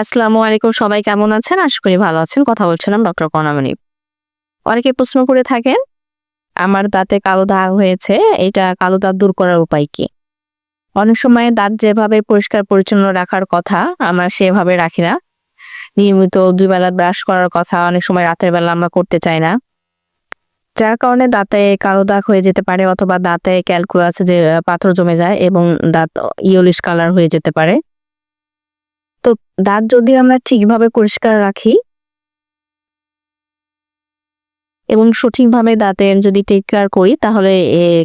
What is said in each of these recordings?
আসসালামু আলাইকুম, সবাই কেমন আছেন? আশা করি ভালো আছেন। কথা বলছিলাম ডক্টর কনামণি অনেকে প্রশ্ন করে থাকেন, আমার দাঁতে কালো দাগ হয়েছে, এটা কালো দাগ দূর করার উপায় কি? অনেক সময় দাঁত যেভাবে পরিষ্কার পরিচ্ছন্ন রাখার কথা, আমরা সেভাবে রাখি না। নিয়মিত দুই বেলা ব্রাশ করার কথা অনেক সময় রাতের বেলা আমরা করতে চাই না। যার কারণে দাঁতে কালো দাগ হয়ে যেতে পারে, অথবা দাঁতে ক্যালকুলাসে যে, পাথর জমে যায় এবং দাঁত ইয়েলিশ কালার হয়ে যেতে পারে। তো দাঁত যদি আমরা ঠিকভাবে পরিষ্কার রাখি এবং সঠিকভাবে দাঁতের যদি টেক কেয়ার করি, তাহলে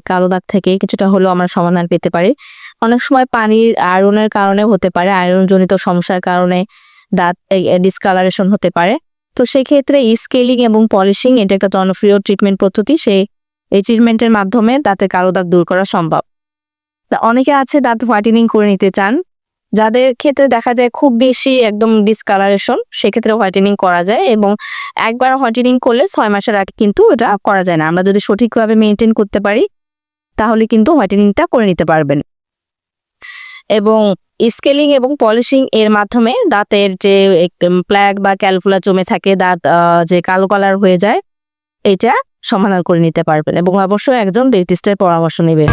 কালো দাগ থেকে কিছুটা হলেও আমরা সমাধান পেতে পারি। অনেক সময় পানির আয়রনের কারণে হতে পারে আয়রন জনিত সমস্যার কারণে দাঁত ডিসকালারেশন হতে পারে। তো সেক্ষেত্রে স্কেলিং এবং পলিশিং এটা একটা জনপ্রিয় ট্রিটমেন্ট পদ্ধতি। সেই এই ট্রিটমেন্টের মাধ্যমে দাঁতের কালো দাগ দূর করা সম্ভব। অনেকে আছে দাঁত হোয়াইটেনিং করে নিতে চান। যাদের ক্ষেত্রে দেখা যায় খুব বেশি একদম ডিসকালারেশন সেক্ষেত্রে হোয়াইটেনিং করা যায় এবং একবার হোয়াইটেনিং করলে ছয় মাসের আগে কিন্তু এটা করা যায় না। আমরা যদি সঠিকভাবে মেনটেন করতে পারি, তাহলে কিন্তু হোয়াইটেনিংটা করে নিতে পারবেন। এবং স্কেলিং এবং পলিশিং এর মাধ্যমে দাঁতের যে প্ল্যাক বা ক্যালকুলা জমে থাকে, দাঁত যে কালো কালার হয়ে যায়, এটা সমাধান করে নিতে পারবেন এবং অবশ্যই একজন ডেন্টিস্টের পরামর্শ নেবেন।